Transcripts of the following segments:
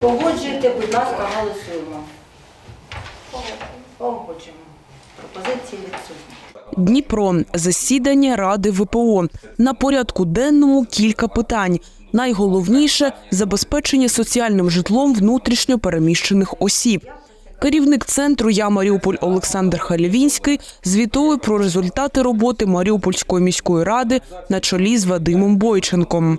Погоджуйте, будь ласка, голосуємо. Погоджуємо. Пропозиції. Дніпро засідання Ради ВПО. На порядку денному кілька питань. Найголовніше забезпечення соціальним житлом внутрішньо переміщених осіб. Керівник центру Я Маріуполь Олександр Халівінський звітує про результати роботи Маріупольської міської ради на чолі з Вадимом Бойченком.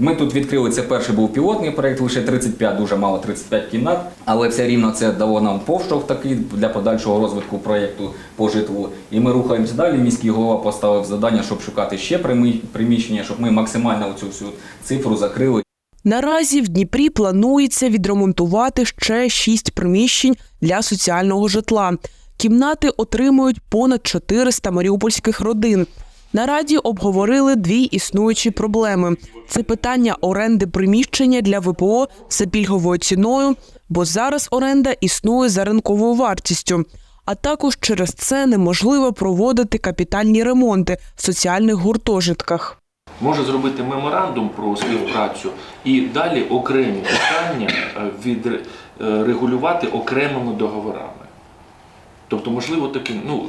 Ми тут відкрили це перший був пілотний проект, лише 35, дуже мало 35 кімнат. Але все рівно це дало нам поштовх такий для подальшого розвитку проєкту по житлу. І ми рухаємося далі. Міський голова поставив завдання, щоб шукати ще примі- приміщення, щоб ми максимально цю всю цифру закрили. Наразі в Дніпрі планується відремонтувати ще шість приміщень для соціального житла. Кімнати отримують понад 400 маріупольських родин. На раді обговорили дві існуючі проблеми: це питання оренди приміщення для ВПО за пільговою ціною, бо зараз оренда існує за ринковою вартістю. А також через це неможливо проводити капітальні ремонти в соціальних гуртожитках. може зробити меморандум про співпрацю і далі окремі питання е, відрегулювати окремими договорами. Тобто, можливо, таким, ну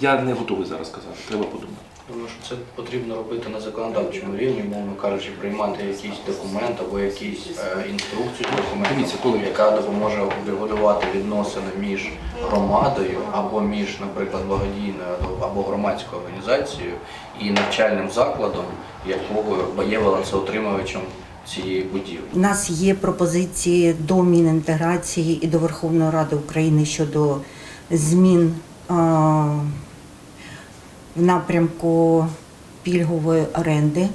я не готовий зараз сказати, треба подумати. Думаю, що це потрібно робити на законодавчому рівні, мовно кажучи, приймати якийсь документ або якісь е, інструкцію документу, яка допоможе врегулювати відносини між громадою або між, наприклад, благодійною або громадською організацією і навчальним закладом, якого є балансоутримувачем цієї будівлі. У нас є пропозиції до Мінінтеграції і до Верховної Ради України щодо змін а, в напрямку пільгової оренди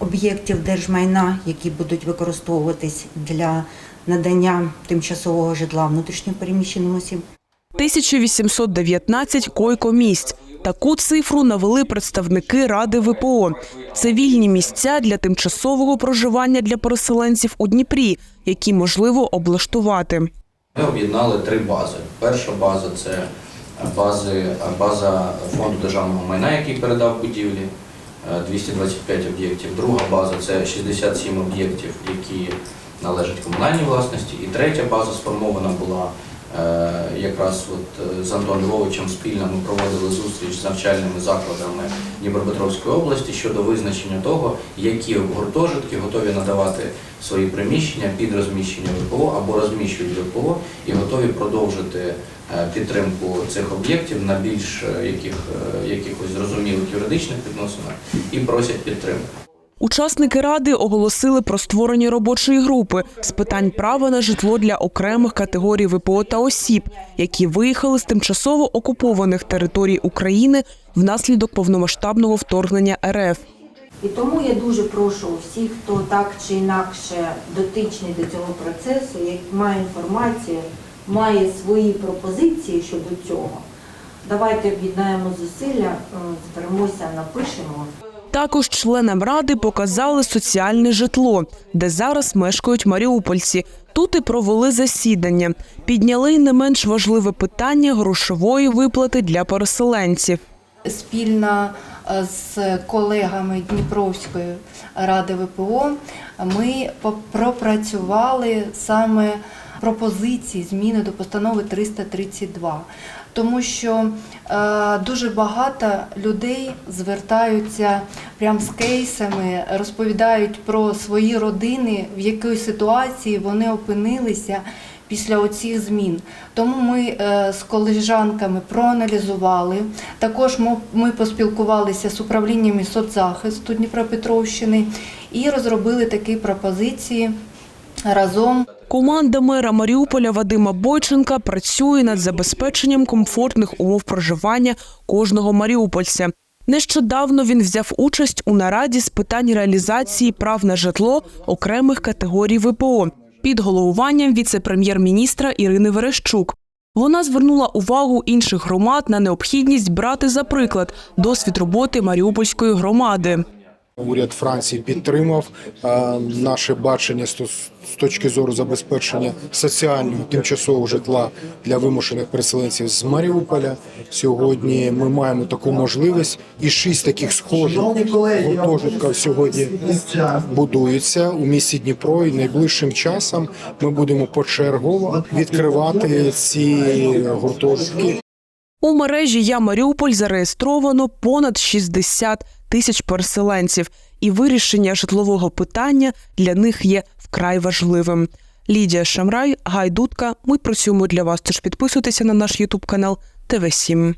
об'єктів держмайна, які будуть використовуватись для надання тимчасового житла внутрішньопереміщеним осіб. 1819 койко-місць. Таку цифру навели представники Ради ВПО. Це вільні місця для тимчасового проживання для переселенців у Дніпрі, які можливо облаштувати. Ми об'єднали три бази. Перша база це бази, база фонду державного майна, який передав будівлі, е, 225 об'єктів. Друга база це 67 об'єктів, які належать комунальній власності. І третя база сформована була е, якраз от е, з Антоном Львовичем спільно ми проводили зустріч з навчальними закладами Дніпропетровської області щодо визначення того, які гуртожитки готові надавати свої приміщення під розміщення ВПО або розміщують ВПО і готові продовжити е, підтримку цих об'єктів на більш е, яких, е, якихось зрозумілих юридичних відносинах і просять підтримки. Учасники ради оголосили про створення робочої групи з питань права на житло для окремих категорій ВПО та осіб, які виїхали з тимчасово окупованих територій України внаслідок повномасштабного вторгнення РФ. І тому я дуже прошу всіх, хто так чи інакше дотичний до цього процесу, як має інформацію, має свої пропозиції щодо цього. Давайте об'єднаємо зусилля, е, зберемося, напишемо. Також членам ради показали соціальне житло, де зараз мешкають маріупольці. Тут і провели засідання. Підняли й не менш важливе питання грошової виплати для переселенців. спільно е, з колегами Дніпровської ради ВПО ми пропрацювали саме пропозиції зміни до постанови 332. Тому що е, дуже багато людей звертаються прямо з кейсами, розповідають про свої родини, в якій ситуації вони опинилися після оцих змін. Тому ми е, з колежанками проаналізували. Також ми, поспілкувалися з управліннями соцзахисту Дніпропетровщини і розробили такі пропозиції разом Команда мера Маріуполя Вадима Бойченка працює над забезпеченням комфортних умов проживання кожного маріупольця. Нещодавно він взяв участь у нараді з питань реалізації прав на житло окремих категорій ВПО під головуванням віце-прем'єр-міністра Ірини Верещук. Вона звернула увагу інших громад на необхідність брати за приклад досвід роботи Маріупольської громади. Уряд Франції підтримав наше бачення з точки зору забезпечення соціального тимчасового житла для вимушених переселенців з Маріуполя. Сьогодні ми маємо таку можливість, і шість таких схожих гуртожитків сьогодні будуються у місті Дніпро. І найближчим часом ми будемо почергово відкривати ці гуртожитки. У мережі Я Маріуполь зареєстровано понад 60 тисяч переселенців, і вирішення житлового питання для них є вкрай важливим. Лідія Шамрай, Гайдутка. Ми працюємо для вас. Тож підписуйтеся на наш Ютуб канал ТВ 7